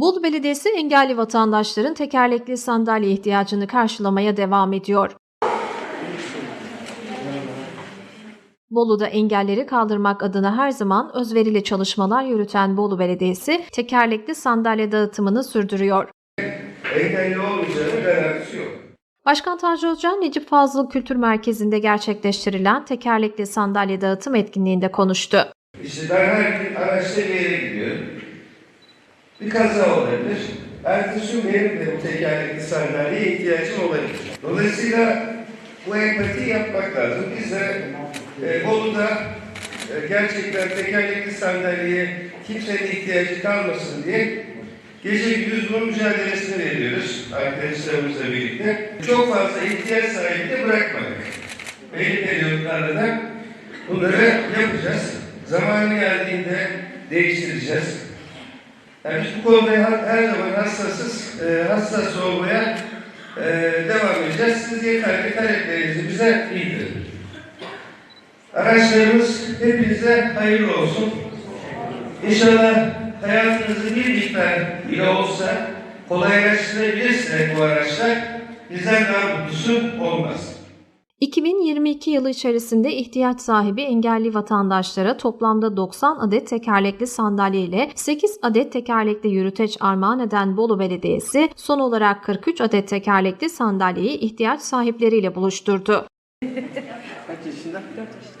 Bolu Belediyesi engelli vatandaşların tekerlekli sandalye ihtiyacını karşılamaya devam ediyor. Bolu'da engelleri kaldırmak adına her zaman özverili çalışmalar yürüten Bolu Belediyesi tekerlekli sandalye dağıtımını sürdürüyor. engelli olmayacağının garantisi yok. Başkan Taci Özcan, Necip Fazıl Kültür Merkezi'nde gerçekleştirilen tekerlekli sandalye dağıtım etkinliğinde konuştu. İşte ben her gün araçta bir yere gidiyorum. Bir kaza olabilir. Ertesi gün benim de bu tekerlekli sandalyeye ihtiyacım olabilir. Dolayısıyla bu empati yapmak lazım. Biz de e, Bolu'da e, gerçekten tekerlekli sandalyeye kimsenin ihtiyacı kalmasın diye gece gündüz bunun mücadelesini veriyoruz arkadaşlarımızla birlikte. Çok fazla ihtiyaç sahibi de bırakmadık. Belli periyotlarda da bunları yapacağız. Zamanı geldiğinde değiştireceğiz. Yani biz bu konuda her, her zaman hassasız, e, hassas olmaya e, devam edeceğiz. Siz yeter ki taleplerinizi bize bildirin. Araçlarımız hepinize hayırlı olsun. İnşallah hayatınızı bir miktar bile olsa kolaylaştırabilirsiniz bu araçlar. Bizden daha mutlusu. 2022 yılı içerisinde ihtiyaç sahibi engelli vatandaşlara toplamda 90 adet tekerlekli sandalye ile 8 adet tekerlekli yürüteç armağan eden Bolu Belediyesi son olarak 43 adet tekerlekli sandalyeyi ihtiyaç sahipleriyle buluşturdu. Kaç yaşında? 4 yaşında.